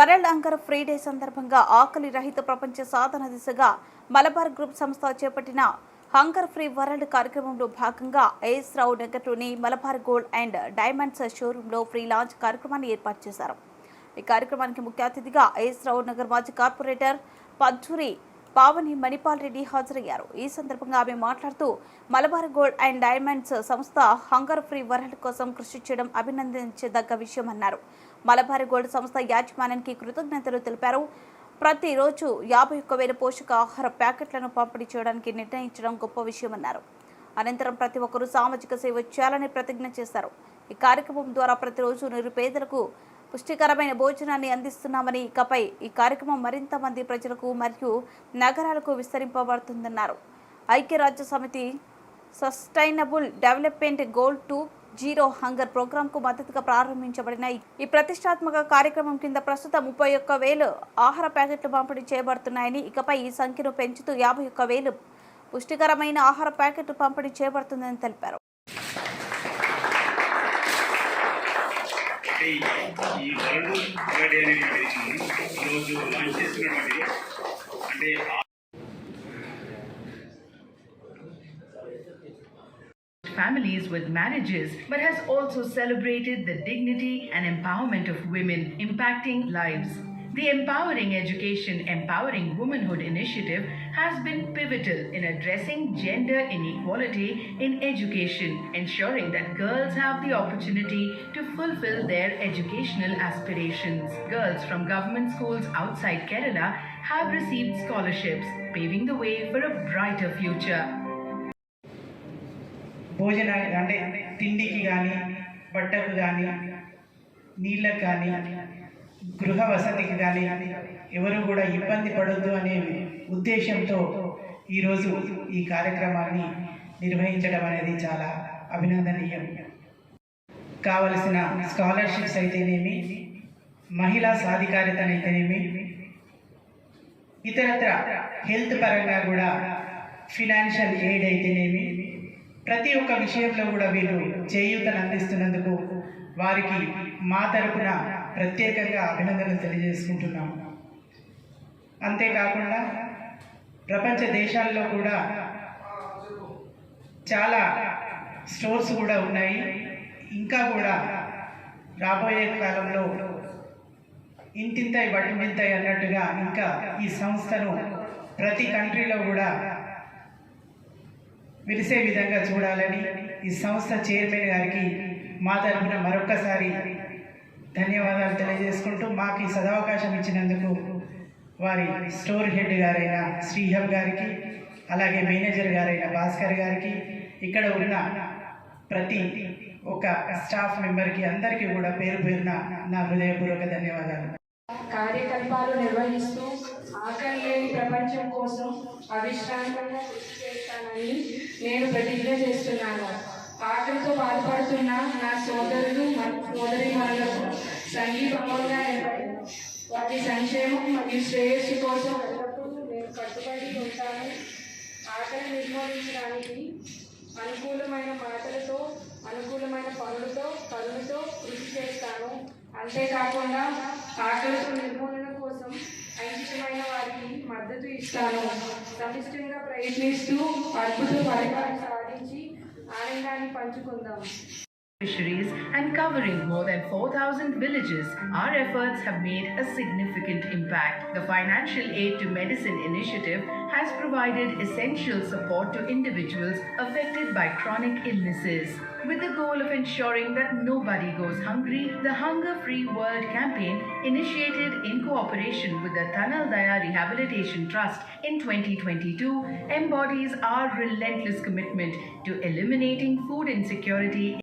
World anchor free day సందర్భంగా ఆకలి రహిత ప్రపంచ సాధన దిశగా మలబార్ గ్రూప్ సంస్థ చేపట్టిన హంకర్ ఫ్రీ వరల్డ్ కార్యక్రమంలో భాగంగా ఏఎస్ రావు నగర్లోని మలబార్ గోల్డ్ అండ్ డైమండ్స్ షోరూంలో ఫ్రీ లాంచ్ కార్యక్రమాన్ని ఏర్పాటు చేశారు. ఈ కార్యక్రమానికి ముఖ్య అతిథిగా ఏఎస్ రావు నగర్ మాజీ కార్పొరేటర్ పజ్జూరి పావని మణిపాల్ రెడ్డి హాజరయ్యారు. ఈ సందర్భంగా ఆమె మాట్లాడుతూ మలబార్ గోల్డ్ అండ్ డైమండ్స్ సంస్థ హంగర్ ఫ్రీ వరల్డ్ కోసం కృషి చేయడం అభినందించదగ్గ విషయమన్నారు మలబార్ గోల్డ్ సంస్థ యాజమాన్యానికి కృతజ్ఞతలు తెలిపారు. ప్రతిరోజు యాభై ఒక్క వేల పోషకాహార ప్యాకెట్లను పంపిణీ చేయడానికి నిర్ణయించడం గొప్ప విషయమన్నారు అనంతరం ప్రతి ఒక్కరూ సామాజిక సేవ చేయాలని ప్రతిజ్ఞ చేశారు. ఈ కార్యక్రమం ద్వారా ప్రతిరోజు నిరుపేదలకు పుష్టికరమైన భోజనాన్ని అందిస్తున్నామని ఇకపై ఈ కార్యక్రమం మరింత మంది ప్రజలకు మరియు నగరాలకు విస్తరింపబడుతుందన్నారు. ఐక్యరాజ్య సమితి sustainable development goal two zero hunger ప్రోగ్రాంకు మద్దతుగా ప్రారంభించబడిన ఈ- ఈ ప్రతిష్టాత్మక కార్యక్రమం కింద ప్రస్తుతం ముప్పై ఒక్క వేలు ఆహార ప్యాకెట్లు పంపిణీ చేయబడుతున్నాయని ఇకపై ఈ సంఖ్యను పెంచుతూ యాభై ఒక్క వేలు పుష్టికరమైన ఆహార ప్యాకెట్లు పంపిణీ చేయబడుతుందని తెలిపారు. ఈ- ఈ వరల్డ్ డే అనేది పిలిచాము ఈరోజు లాంచ్ చేస్తున్నటువంటి అంటే families with marriages, but has also celebrated the dignity and empowerment of women, impacting lives. The Empowering Education, Empowering Womanhood initiative has been pivotal in addressing gender inequality in education, ensuring that girls have the opportunity to fulfill their educational aspirations. Girls from government schools outside Kerala have received scholarships, paving the way for a brighter future. భోజనానికి అంటే తిండికి కానీ బట్టకు కానీ నీళ్ళకు కానీ గృహ వసతికి కానీ ఎవరు కూడా ఇబ్బంది పడొద్దు అనే ఉద్దేశంతో ఈరోజు ఈ కార్యక్రమాన్ని నిర్వహించడం అనేది చాలా అభినందనీయం. కావలసిన స్కాలర్షిప్స్ అయితేనేమి మహిళా సాధికారితనైతేనేమి ఇతరత్ర హెల్త్ పరంగా కూడా ఫినాన్షియల్ ఎయిడ్ అయితేనేమి ప్రతి ఒక్క విషయంలో కూడా వీళ్ళు చేయూతను అందిస్తున్నందుకు వారికి మా తరపున ప్రత్యేకంగా అభినందనలు తెలియజేసుకుంటున్నాము అంతేకాకుండా ప్రపంచ దేశాల్లో కూడా చాలా స్టోర్స్ కూడా ఉన్నాయి. ఇంకా కూడా రాబోయే కాలంలో ఇంతింతై బట్టింతాయి అన్నట్టుగా ఇంకా ఈ సంస్థను ప్రతి కంట్రీలో కూడా విరిసే విధంగా చూడాలని ఈ సంస్థ చైర్మన్ గారికి మా తరఫున మరొక్కసారి ధన్యవాదాలు తెలియజేసుకుంటూ మాకు ఈ సదవకాశం ఇచ్చినందుకు వారి స్టోర్ హెడ్ గారైన శ్రీహబ్ గారికి అలాగే మేనేజర్ గారైన భాస్కర్ గారికి ఇక్కడ ఉన్న ప్రతి ఒక స్టాఫ్ మెంబర్కి అందరికీ కూడా పేరు పేరున నా హృదయపూర్వక ధన్యవాదాలు. కార్యకలాపాలు నిర్వహిస్తూ ఆకలి లేని ప్రపంచం కోసం అవిశ్రాంతంగా కృషి చేస్తానని నేను ప్రతిజ్ఞ చేస్తున్నాను. ఆకలితో బాధపడుతున్న నా సోదరులు సోదరిమణులకు సంఘీభంగా నిలబడి వాటి సంక్షేమం మరియు శ్రేయస్సు కోసం ఎల్లప్పుడూ నేను కట్టుబడి ఉంటాను ఆటలు నిర్మూలించడానికి అనుకూలమైన మాటలతో అనుకూలమైన పనులతో పనులతో కృషి చేస్తాను అంతేకాకుండా ఆకలితో నిర్మూలన కోసం ఐచ్ఛికమైన వారికి మద్దతు ఇస్తాను సమిష్టంగా ప్రయత్నిస్తూ అద్భుత ఫలితాలు సాధించి ఆనందాన్ని పంచుకుందాం. Fisheries and covering more than 4,000 villages, our efforts have made a significant impact. The Financial Aid to Medicine initiative has provided essential support to individuals affected by chronic illnesses. With the goal of ensuring that nobody goes hungry, the Hunger Free World campaign, initiated in cooperation with the Tanal Daya Rehabilitation Trust in 2022, embodies our relentless commitment to eliminating food insecurity